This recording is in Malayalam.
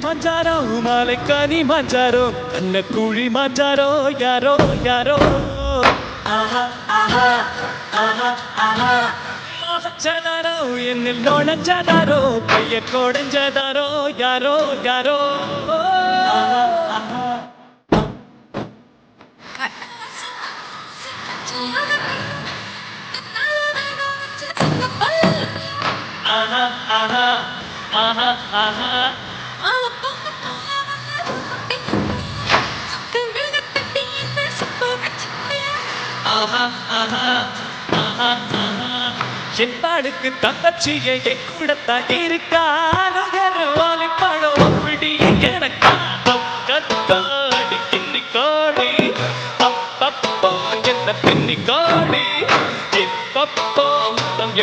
മാഞ്ചാരോ മാലക്കാനി മാഞ്ചാരോ അന്ന കുഴി മാഞ്ചാരോ യാരോ യാരോ. ആഹാ ആഹാ ആഹാ ആഹാ. ചതാരോ എന്നിൽ നോണഞ്ചതാരോ പയ്യക്കോടഞ്ചതാരോ യാരോ യാരോ. ആഹാ ആഹാ ആഹാ ആഹാ. செந்தாளுக்கு தங்கச்சியை என் கூட தான் இருக்கா படம் அப்படி எனக்கு கத்தாடி கிண்ணி காடி அப்பப்பா என்ன பின்னி காடி இப்பப்பா மொத்தம்